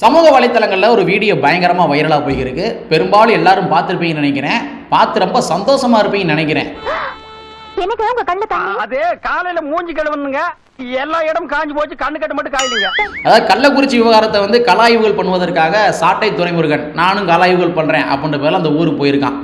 சமூக வலைத்தளங்களில் ஒரு வீடியோ பயங்கரமாக வைரலாக போய்க்கிருக்கு பெரும்பாலும் எல்லாரும் பார்த்துருப்பீங்கன்னு நினைக்கிறேன். பார்த்து ரொம்ப சந்தோஷமா இருப்பீங்கன்னு நினைக்கிறேன். எனக்கு உங்க கண்ணு தண்ணி? அது காலையில மூஞ்சி கழுவணுங்க எல்லா இடம் காஞ்சு போச்சு கண்ணு கட்டு மட்டும் காயலிங்க. அதாவது கள்ளக்குறிச்சி விவகாரத்தை வந்து கலாய்வுகள் பண்ணுவதற்காக சாட்டை துரைமுருகன் நானும் கலாய்வுகள் பண்ணுறேன் அப்படின்ற பேரில் அந்த ஊருக்கு போயிருக்கான்.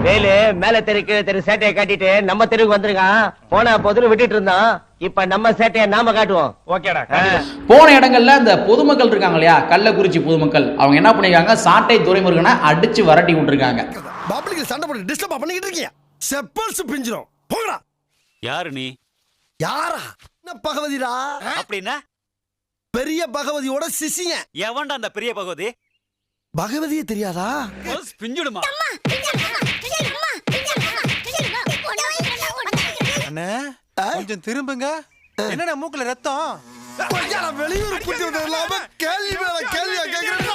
வேலு மேல தெரு கீழே தெரு சேட்டையை காட்டிட்டு நம்ம தெருவுக்கு வந்துருக்கான். போன பொதுல விட்டுட்டு இருந்தான். இப்ப நம்ம சேட்டையை நாம காட்டுவோம். ஓகேடா. போன இடங்கள்ல இந்த பொதுமக்கள் இருக்காங்க இல்லையா? கள்ளக்குறிச்சி பொதுமக்கள். அவங்க என்ன பண்ணிருக்காங்க? சாட்டை துரைமுருகனை அடிச்சு வரட்டி விட்டுருக்காங்க. பப்ளிக் சண்டை போட்டு டிஸ்டர்ப் பண்ணிக்கிட்டு இருக்கீங்க. செப்பல்ஸ் பிஞ்சிரும். போங்கடா. யாரு நீ? யாரா? என்ன பகவதிடா? அப்படின்னா? பெரிய பகவதியோட சிசிங்க. எவன்டா அந்த பெரிய பகவதி? பகவதியே தெரியாதா? பிஞ்சுடுமா? அண்ணே கொஞ்சம் திரும்புங்க. என்னடா மூக்குல ரத்தம்? வெளியூர் இல்லாம கேள்வி மேல கேள்வியா கேக்குறேன்.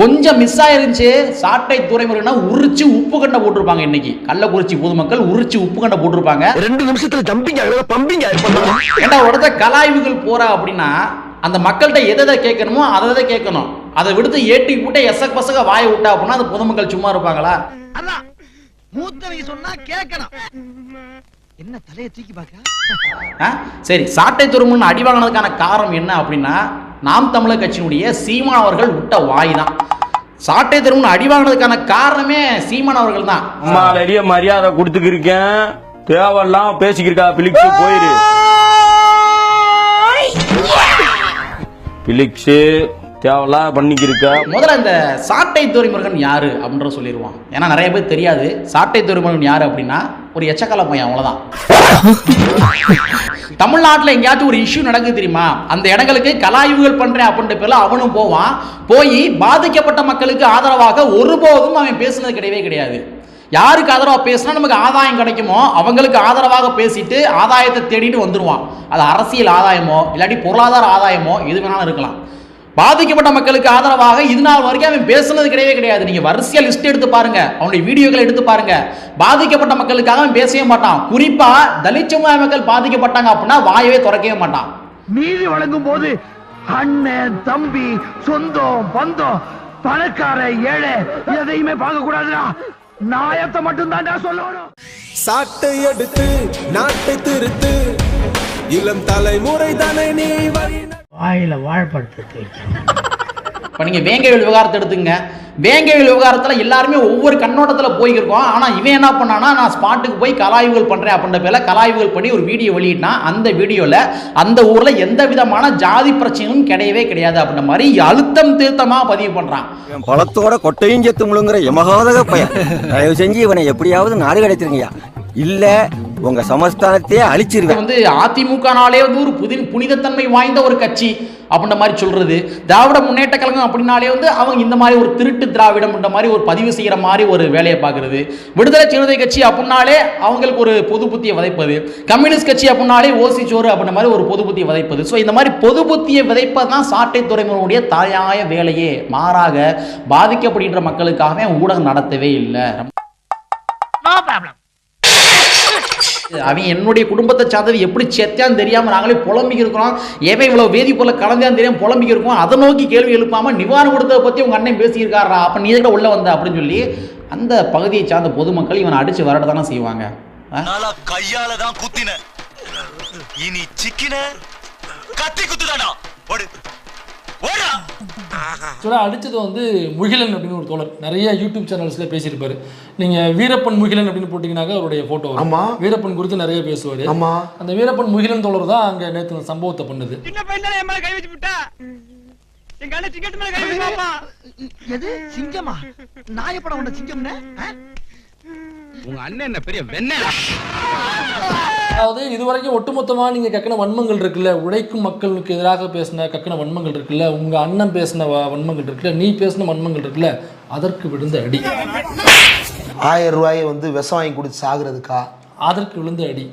கொஞ்சம் மிஸ் ஆயிருந்துச்சு. சாட்டை துறைமுருகனை உரிச்சு உப்பு கண்டை போட்டிருப்பாங்க இன்னைக்கு. கள்ளக்குறிச்சி பொதுமக்கள் உரிச்சு உப்பு கண்டை போட்டிருப்பாங்க. ரெண்டு நிமிஷத்துல ஜம்பிங் ஆகுது பம்பிங் ஏண்டா ஒருத்த கலாய்வுகள் போறா அப்படின்னா அந்த மக்கள்கிட்ட எதை எதை கேட்கணுமோ அதை எதை கேட்கணும். அதை விடுத்து ஏட்டி போட்டு எசக் பசக வாயை விட்டா அப்படின்னா அந்த பொதுமக்கள் சும்மா இருப்பாங்களா? அதான். மூத்தவங்க சொன்னா கேட்கணும். என்ன தலைய தூக்கி பாக்க ஆ? சரி சாட்டை துறைமுருகன் அடி வாங்கினதுக்கான காரணம் என்ன அப்படின்னா நாம் தமிழர் கட்சியினுடைய சீமான் அவர்கள் விட்ட வாய் தான். சாட்டை துறைமுருகன் அடி வாங்கினதுக்கான காரணமே சீமான் அவர்கள் தான். அம்மா வெளிய மரியாதை கொடுத்துக்கிருக்கேன். தேவையெல்லாம் பேசிக்கிருக்கா பிலிக்ஸ் போயிரு. பிலிக்ஸு தேவலா பண்ணிக்கிருக்க. முதல்ல இந்த சாட்டை துறைமுருகன் யாரு அப்படின்ற சொல்லிடுவான் ஏன்னா நிறைய பேர் தெரியாது. சாட்டை துறைமுருகன் யாரு அப்படின்னா ஒரு எச்சக்கால பையன் அவ்வளோதான் தமிழ்நாட்டில் எங்கேயாச்சும் ஒரு இஷ்யூ நடக்குது தெரியுமா? அந்த இடங்களுக்கு கலாய்வுகள் பண்ணுறேன் அப்படின்ற பேரில் அவனும் போவான். போய் பாதிக்கப்பட்ட மக்களுக்கு ஆதரவாக ஒருபோதும் அவன் பேசுனது கிடையவே கிடையாது. யாருக்கு ஆதரவாக பேசினா நமக்கு ஆதாயம் கிடைக்குமோ அவங்களுக்கு ஆதரவாக பேசிட்டு ஆதாயத்தை தேடிட்டு வந்துடுவான் அது அரசியல் ஆதாயமோ இல்லாட்டி பொருளாதார ஆதாயமோ எது வேணாலும் இருக்கலாம். பாதிக்கப்பட்ட மக்களுக்கு ஆதரவாக இது நாள் வரைக்கும் அவன் பேசுனது கிடையவே கிடையாது. நீங்க வரிசையா லிஸ்ட் எடுத்து பாருங்க. அவனுடைய வீடியோக்களை எடுத்து பாருங்க. பாதிக்கப்பட்ட மக்களுக்காக அவன் பேசவே மாட்டான். குறிப்பா தலித் சமுதாய மக்கள் பாதிக்கப்பட்டாங்க அப்படின்னா வாயவே திறக்கவே மாட்டான். நீதி வழங்கும் போது அண்ணன் தம்பி சொந்தம் பந்தம் பணக்கார ஏழை எதையுமே பார்க்க கூடாதுடா நாயத்தை மட்டும் தான்டா சொல்லணும். சாட்டை எடுத்து நாட்டை திருத்து. இளம் தலைமுறை தானே நீ வழி வாயில வாழைப்பழத்தை இப்போ நீங்கள் வேங்கைகள் விவகாரத்தை எடுத்துங்க வேங்கைகள் விவகாரத்தில் எல்லாருமே ஒவ்வொரு கண்ணோட்டத்தில் போய்க்கிருக்கோம் ஆனால் இவன் என்ன பண்ணானா நான் ஸ்பாட்டுக்கு போய் கலாய்வுகள் பண்ணுறேன் அப்படின்ற பேரில் கலாய்வுகள் பண்ணி ஒரு வீடியோ வெளியிட்டான். அந்த வீடியோவில் அந்த ஊரில் எந்த விதமான ஜாதி பிரச்சனையும் கிடையவே கிடையாது அப்படின்ற மாதிரி அழுத்தம் திருத்தமாக பதிவு பண்ணுறான் பழத்தோட கொட்டையும் செத்து முழுங்குற எமகாதக பையன். தயவு செஞ்சு இவனை எப்படியாவது நாடு கிடைச்சிருங்கய்யா இல்லை உங்க சமஸ்தானத்தையே அழிச்சிருவேன். வந்து அதிமுகனாலே வந்து ஒரு புதி புனிதத்தன்மை வாய்ந்த ஒரு கட்சி அப்படின்ற மாதிரி சொல்றது. திராவிட முன்னேற்ற கழகம் அப்படின்னாலே வந்து அவங்க இந்த மாதிரி ஒரு திருட்டு திராவிடம்ன்ற மாதிரி ஒரு பதிவு செய்யற மாதிரி ஒரு வேலையை பார்க்குறது. விடுதலை சிறுத்தை கட்சி அப்படின்னாலே அவங்களுக்கு ஒரு பொது புத்தியை விதைப்பது. கம்யூனிஸ்ட் கட்சி அப்படின்னாலே ஓசி சோறு அப்படின்ற மாதிரி ஒரு பொது புத்தியை விதைப்பது. ஸோ இந்த மாதிரி பொது புத்தியை விதைப்பது தான் சாட்டை துறைமுகனுடைய தாயாய வேலையே. மாறாக பாதிக்கப்படுகின்ற மக்களுக்காகவே ஊடகம் நடத்தவே இல்லை நோ ப்ராப்ளம் அவன் என்னுடைய குடும்பத்தை சார்ந்தது எப்படி செத்தான்னு தெரியாம நாங்களே புலம்பிக்க இருக்கிறோம். ஏன் இவ்வளவு வேதி பொருளை கலந்தான்னு தெரியாம புலம்பிக்க இருக்கோம். அதை நோக்கி கேள்வி எழுப்பாம நிவாரணம் கொடுத்ததை பத்தி உங்க அண்ணன் பேசியிருக்காரா அப்ப நீ எதுக்கு உள்ள வந்த அப்படின்னு சொல்லி அந்த பகுதியை சார்ந்த பொதுமக்கள் இவனை அடிச்சு வரட தானே செய்வாங்க கையால தான் குத்தின. இனி சிக்கின. கத்தி குத்துதானா ஆக்சுவலாக அடித்தது வந்து முகிலன் அப்படின்னு ஒரு தோழர். நிறைய யூடியூப் சேனல்ஸில் பேசியிருப்பாரு. நீங்கள் வீரப்பன் முகிலன் அப்படின்னு போட்டிங்கனாக்கா அவருடைய ஃபோட்டோ ஆமா. வீரப்பன் குறித்து நிறைய பேசுவார். ஆமா. அந்த வீரப்பன் முகிலன் தோழர் தான் அங்கே நேற்று சம்பவத்தை பண்ணுது. சின்ன பையன் தானே என் மேல கை வச்சு விட்டா? எங்க அண்ணன் டிக்கெட் மேல கை வச்சு பாப்பா எது? சிங்கமா? நாயப்படம் சிங்கம்னு? உங்க அண்ணன் என்ன பெரிய வெண்ண? அதாவது இதுவரைக்கும் ஒட்டுமொத்தமாக நீங்கள் கக்கன வன்மங்கள் இருக்குல்ல உழைக்கும் மக்களுக்கு எதிராக பேசின கக்கன வன்மங்கள் இருக்குல்ல உங்கள் அண்ணன் பேசின வ- வன்மங்கள் இருக்குல்ல நீ பேசின வன்மங்கள் இருக்குல்ல அதற்கு விழுந்த அடி. ஆயிரம் ரூபாயை வந்து விஷம் வாங்கி குடிச்சு சாகுறதுக்கா? அதற்கு விழுந்த அடி.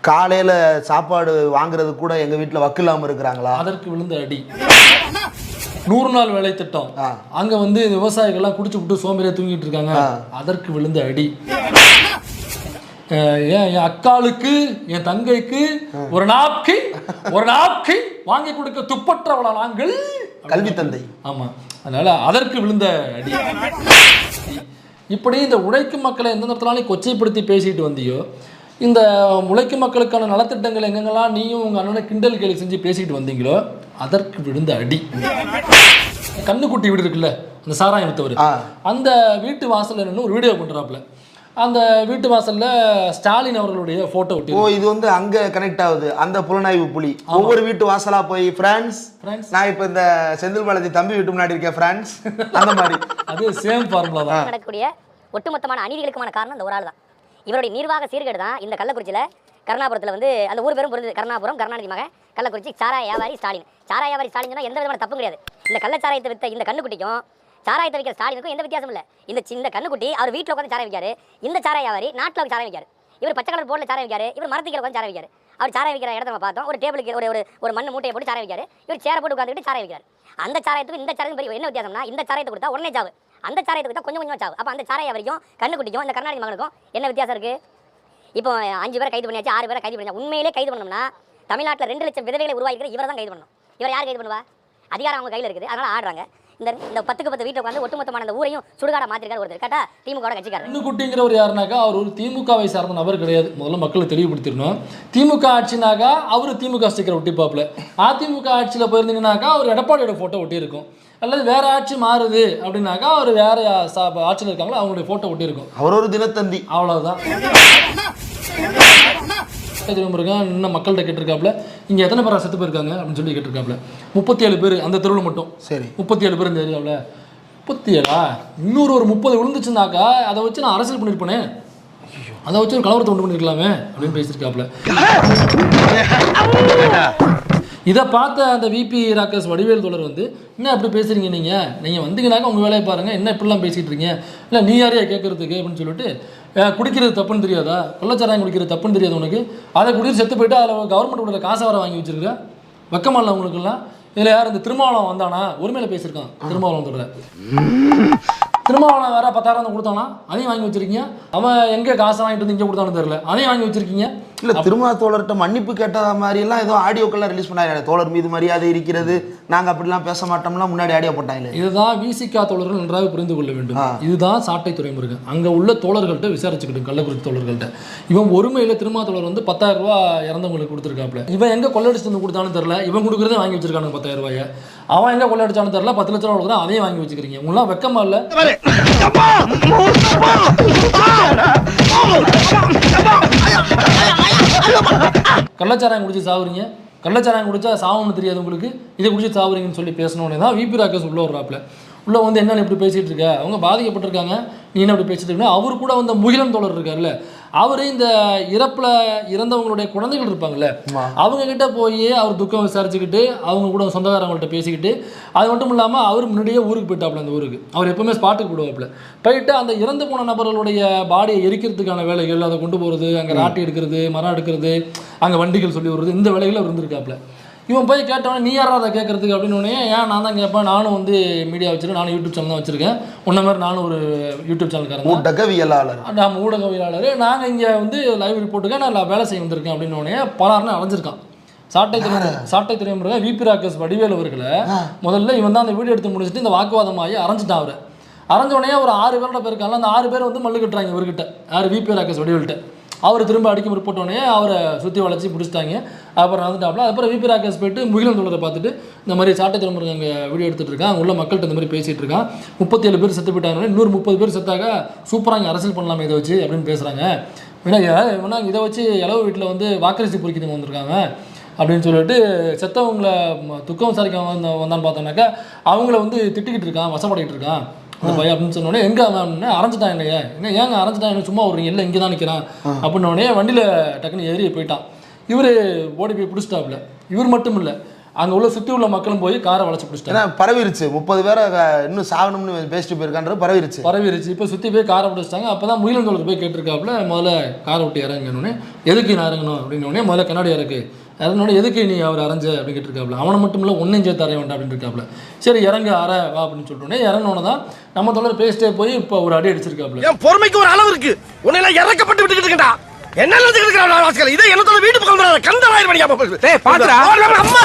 காலையில சாப்பாடு வாங்குறது கூட எங்க வீட்டுல வக்கு இல்லாம இருக்கிறாங்களா? அதற்கு விழுந்த அடி. நூறு நாள் வேலை திட்டம். அங்க வந்து விவசாயிகள்லாம் குடிச்சு விட்டு சோம்பேறியா தூங்கிட்டு இருக்காங்க. அதற்கு விழுந்த அடி. என் அக்காளுக்கு என் தங்கைக்கு ஒரு நாப்கின் ஒரு நாப்கின் வாங்கி கொடுக்க துப்பற்றவளா நாங்கள் கல்வி தந்தை. ஆமா. அதனால அதற்கு விழுந்த அடி. இப்படி இந்த உழைக்கும் மக்களை எந்த நேரத்தினாலும் கொச்சைப்படுத்தி பேசிட்டு வந்தியோ இந்த உழைக்கும் மக்களுக்கான நலத்திட்டங்கள் எங்கெங்கெல்லாம் நீயும் உங்க அண்ணனை கிண்டல் கேலி செஞ்சு பேசிட்டு வந்தீங்களோ அதற்கு விழுந்த அடி. கண்ணுக்குட்டி வீடு இருக்குல்ல அந்த சாராயம் வித்தவர் அந்த வீட்டு வாசல்ல நின்று ஒரு வீடியோ பண்றாப்புல. அந்த வீட்டு வாசல்ல ஸ்டாலின் அவர்களுடைய போட்டோ ஒட்டி ஓ இது வந்து அங்க கனெக்ட் ஆகுது. அந்த புலனாய்வு புலி. ஒவ்வொரு வீட்டு வாசலா போய் பிரான்ஸ் நான் இப்ப இந்த செந்தில் பாலாஜி தம்பி வீட்டு முன்னாடி இருக்கேன் பிரான்ஸ் அந்த மாதிரி. அது சேம் ஃபார்முலா தான். நடக்கக்கூடிய ஒட்டுமொத்தமான அநீதிகளுக்குமான காரணம் இந்த ஒரு ஆள் தான். இவருடைய நிர்வாக சீர்கேடு தான் இந்த கள்ளக்குறிச்சியில கருணாபுரத்தில் வந்து அந்த ஊர் பேரும் பொருந்தது. கருணாபுரம் கருணாநிதி மகன் கள்ளக்குறிச்சி சாராய வியாபாரி ஸ்டாலின். சாராய வியாபாரி ஸ்டாலின் எந்த விதமான தப்பு கிடையாது. இந்த கள்ளச்சாராயத்தை வித்த இந்த கண்ணுக்குட்டிக்கும் சாராயத்தை வைக்கிற ஸ்டாலினுக்கும் எந்த வித்தியாசம் இல்லை. இந்த சின்ன கண்ணுக்குட்டி அவர் வீட்டில் உட்காந்து சாராயம் வைக்காரு. இந்த சாராய வியாபாரி நாட்டில் உட்காந்து சாராயம் இவர் பச்சை கலர் போர்டில் சாராயம் வைக்காரு. இவர் மரத்துக்கு உட்காந்து சாராயம் வைக்காரு. அவர் சாராயம் வைக்கிற இடத்த நம்ம பார்த்தோம். ஒரு டேபிளுக்கு ஒரு ஒரு ஒரு மண் மூட்டையை போட்டு சாராயம் வைக்காரு. இவர் சேரை போட்டு உட்காந்துட்டு சாராயம் வைக்காரு. அந்த சாராயத்துக்கும் இந்த சாராயத்துக்கும் பெரிய என்ன வித்தியாசம்னா இந்த சாராயத்தை கொடுத்தா உடனே சாவு. அந்த சாராயத்தை கொடுத்தா கொஞ்சம் கொஞ்சம் சாவு. அப்போ அந்த சாராய வரைக்கும் கண்ணுக்குட்டிக்கும் இந்த கர்நாடக மகனுக்கும் என்ன வித்தியாசம் இருக்கு? இப்போ அஞ்சு பேரை கைது பண்ணியாச்சு ஆறு பேரை கைது பண்ணியாச்சு. உண்மையிலே கைது பண்ணோம்னா தமிழ்நாட்டில் ரெண்டு லட்சம் விதவைகளை உருவாக்கிற இவரை தான் கைது பண்ணணும். இவர் யார் கைது பண்ணுவா? அதிகாரம் அவங்க கையில் இருக்குது. அதனால ஆடுறாங்க. இந்த இந்த பத்துக்கு பத்து வீட்டில் உட்காந்து ஒட்டுமொத்தமான அந்த ஊரையும் சுடுகாட மாத்திருக்காரு ஒருத்தர். கேட்டா திமுக கட்சிக்காரர். கண்ணுக்குட்டிங்கிறவர் யாருனாக்கா அவர் ஒரு திமுகவை சார்ந்த நபர் கிடையாது. முதல்ல மக்களை தெளிவுபடுத்திடணும். திமுக ஆட்சினாக்கா அவர் திமுக ஸ்டிக்கர் ஒட்டிப்பாப்புல. அதிமுக ஆட்சியில் போயிருந்தீங்கன்னாக்கா அவர் எடப்பாடியோட ஃபோட்டோ ஒட்டியிருக்கும். அல்லது வேற ஆட்சி மாறுது அப்படின்னாக்கா அவர் வேற ஆட்சியில் இருக்காங்களோ அவங்களுடைய ஃபோட்டோ ஒட்டியிருக்கும். அவர் ஒரு தினத்தந்தி. அவ்வளவுதான். திரும்பிருக்கான் இன்னும் மக்கள்கிட்ட கேட்டிருக்காப்புல. இங்கே எத்தனை பேரா செத்து போயிருக்காங்க அப்படின்னு சொல்லி கேட்டிருக்காப்புல. முப்பத்தி ஏழு பேர் அந்த தெருவில் மட்டும். சரி. முப்பத்தி ஏழு பேர் இந்த ஏரியாவில். முப்பத்தி ஏழா இன்னொரு ஒரு முப்பது விழுந்துச்சுனாக்கா அதை வச்சு நான் அரசியல் பண்ணியிருப்பேனே அதை வச்சு ஒரு கலவரத்தை உண்டு பண்ணிருக்கலாமே அப்படின்னு பேசியிருக்காப்புல. இதை பார்த்த அந்த விபி ராக்கர்ஸ் வடிவேல் தோழர் வந்து என்ன அப்படி பேசுறீங்க நீங்க? நீங்க வந்தீங்கன்னாக்க உங்க வேலையை பாருங்க. என்ன இப்படிலாம் பேசிட்டு இருக்கீங்க? இல்லை நீ யாரையா கேட்கறதுக்கு அப்படின்னு சொல்லிட்டு "அஹ், குடிக்கிறது தப்புன்னு தெரியாதா? கொள்ளச்சாராயம் குடிக்கிறது தப்புன்னு தெரியாது உனக்கு. அதை குடிச்சு செத்து போயிட்டு அதில் கவர்மெண்ட் கொடுக்குற காசை வர வாங்கி வச்சிருக்க வெக்கமல்ல உங்களுக்குலாம் இதில் யார் இந்த திருமாவளம் வந்தானா? உரிமையில பேசியிருக்கான் திருமாவளம் தொடர. திருமாவளம் வேற பத்தாயிரம் வந்து கொடுத்தானா? அதையும் வாங்கி வச்சிருக்கீங்க. அவன் எங்கே காசை வாங்கிட்டு வந்து இங்கே கொடுத்தானு தெரியல. அதையும் வாங்கி வச்சிருக்கீங்க. இல்ல திருமா தோழர்கிட்ட மன்னிப்பு கேட்ட மாதிரி எல்லாம் ஏதோ ஆடியோக்கெல்லாம் ரிலீஸ் பண்ணாங்க தோழர் மீது மரியாதை இருக்கிறது. நாங்க அப்படிலாம் பேச மாட்டோம்லாம் முன்னாடி ஆடியோ போட்டாங்களே. இதுதான் விசிகா தோழர்கள் நன்றாக புரிந்து கொள்ள வேண்டும். இதுதான் சாட்டை துறைமுருகன். அங்க உள்ள தோழர்கள்ட்ட விசாரிச்சுக்கிட்டு கள்ளக்குறிச்சி தோழர்கள்ட்ட. இவன் ஒருமையில திருமா தோழர் வந்து பத்தாயிரம் ரூபாய் இறந்தவங்களுக்கு கொடுத்துருக்காப்ல இவன் எங்க கொள்ளடிச்சு வந்து கொடுத்தான்னு தெரியல. இவன் கொடுக்குறதே வாங்கி வச்சிருக்கானு பத்தாயிரம் ரூபாய. அவன் எங்க கொள்ளடிச்சானு தெரியல. பத்து லட்ச ரூபா கொடுக்குறான் அதையும் வாங்கி வச்சுக்கிறீங்க. உங்களாம் வெக்கமா இல்ல? கள்ளச்சாராயம் குடிச்சு சாவுறீங்க. கள்ளச்சாராயம் குடிச்சா சாவுன்னு தெரியாது உங்களுக்கு. இதை குடிச்சு சாவுறீங்கன்னு சொல்லி பேசணுன்னே தான் விபி ராகேஷ் உள்ள வர்றாப்புல. உள்ள வந்து என்ன இப்படி பேசிட்டு இருக்க? அவங்க பாதிக்கப்பட்டிருக்காங்க. நீ என்ன இப்படி பேசிட்டு இருக்க? அவர் கூட வந்து முகிலம் தோழர் இருக்கார்ல அவர் இந்த இறப்புல இறந்தவங்களுடைய குழந்தைகள் இருப்பாங்கல்ல அவங்க கிட்ட போய் அவர் துக்கம் விசாரிச்சுக்கிட்டு அவங்க கூட சொந்தக்காரங்கள்ட்ட பேசிக்கிட்டு அது மட்டும் இல்லாமல் அவர் முன்னாடியே ஊருக்கு போயிட்டாப்புல அந்த ஊருக்கு. அவர் எப்பவுமே ஸ்பாட்டுக்கு போடுவாப்புல. போயிட்டு அந்த இறந்து போன நபர்களுடைய பாடியை எரிக்கிறதுக்கான வேலைகள் அதை கொண்டு போகிறது அங்கே ராட்டி எடுக்கிறது மரம் எடுக்கிறது அங்கே வண்டிகள் சொல்லி விடுறது இந்த வேலைகள் அவர் இருந்திருக்காப்புல. இவன் போய் கேட்டவனே நீ யாரா அதை கேட்கறதுக்கு அப்படின்னு உடனே ஏன் நான் தான் கேட்பேன். நானும் வந்து மீடியா வச்சிருக்கேன் நானும் யூடியூப் சேனல் தான் வச்சிருக்கேன். உன்ன மாதிரி நானும் ஒரு யூடியூப் சேனல்காரன் தான். ஊட்டகவியலாளர் நாம் ஊடகவியலாளர். நாங்கள் இங்கே வந்து லைவ் ரிப்போர்ட்டுக்கு நான் வேலை செய்ய வந்திருக்கேன் அப்படின்னு உடனே பலாருன்னு அலைஞ்சிருக்கான். சாட்டை துறை சாட்டை துறைமுருகன் விபி ராக்கர்ஸ் வடிவேல் அவர்களை முதல்ல இவன் தான் அந்த வீடியோ எடுத்து முடிச்சுட்டு இந்த வாக்குவாதமாகி அரைஞ்சிட்டான் அவரை. அரைஞ்ச உடனே ஒரு ஆறு பேரோட போயிருக்காங்க அந்த ஆறு பேர் வந்து மல்லு கட்டுறாங்க இவர்கிட்ட. யார்? விபி ராக்கர்ஸ் வடிவேல்கிட்ட அவர் திரும்ப அடிக்க ரிப்போர்ட் அவரை சுற்றி வளைச்சி பிடிச்சிட்டாங்க அப்புறம் வந்துட்டாப்ல அப்புறம் விபி ராகேஷ் போயிட்டு முகிலன் தோழரை பார்த்துட்டு இந்த மாதிரி சாட்டை திரும்ப அங்கே வீடியோ எடுத்துகிட்டு இருக்கான். உள்ள மக்கள்கிட்ட இந்த மாதிரி பேசிகிட்டு இருக்கான். முப்பத்தேழு பேர் செத்து போயிட்டாங்க இன்னொரு முப்பது பேர் செத்தாக சூப்பராக இங்கே அரசியல் பண்ணலாமே இதை வச்சு அப்படின்னு பேசுகிறாங்க ஏன்னா ஏன்னா இதை வச்சு இளவு வீட்டில் வந்து வாக்கரிசி பொறிக்கிறவங்க வந்திருக்காங்க அப்படின்னு சொல்லிட்டு செத்தவங்களை துக்கம் விசாரிக்க வந்தான்னு பார்த்தோன்னாக்கா அவங்கள வந்து திட்டிக்கிட்டு இருக்கான் வசப்படிக்கிட்டு இருக்கான். அந்த பையன் அப்படின்னு சொன்னோடனே எங்கே அப்படின்னா அரைஞ்சிட்டான் என்னைய. என்ன ஏங்க அரைஞ்சிட்டான்? சும்மா ஒரு இல்லை இங்கே தான் நிற்கிறான் அப்படின்ன உடனே வண்டியில் டக்குன்னு ஏறி போயிட்டான். இவர் ஓடி போய் பிடிச்சிட்டாப்புல. இவர் மட்டும் இல்லை அங்கே உள்ள சுற்றி உள்ள மக்களும் போய் காரை வளைச்சு பிடிச்சிட்டாங்க. பரவிருச்சு. முப்பது பேரை இன்னும் சாகணும்னு பேசிட்டு போயிருக்கான்றது பரவிருச்சு. பரவிருச்சு. இப்போ சுற்றி போய் காரை பிடிச்சிட்டாங்க. அப்போ தான் முயலன் தோழர் போய் கேட்டிருக்காப்புல முதல்ல காரை விட்டு இறங்கணுன்னே எதுக்கு நான் இறங்கணும் அப்படின்னு உடனே முதல்ல கண்ணாடி இறக்கு. இறந்தோடனே எதுக்கு நீ அவர் அரைஞ்ச அப்படின்னு கேட்டிருக்காப்புல? அவனை மட்டும் இல்லை ஒன்றையும் சேர்த்து அறைய வேண்டாம் அப்படின்னு இருக்காப்புல சரி இறங்க அற வா அப்படின்னு சொல்லிட்டோன்னே இறங்கினோன்னு தான் நம்ம தொடர் பேசிட்டே போய் இப்போ ஒரு அடி அடிச்சிருக்காப்புல. என் பொறுமைக்கு ஒரு அளவு இருக்கு. உன்னை எல்லாம் இறக்கப்பட்டு விட்டுக்கிட்டு இருக்கா என்ன நினைச்சுக்கிட்டு இருக்கிறா வாசகர் இதை என்னத்தோட வீட்டு பக்கம் கந்தராயிரம் மணி டேய், பாத்துடா. அம்மா.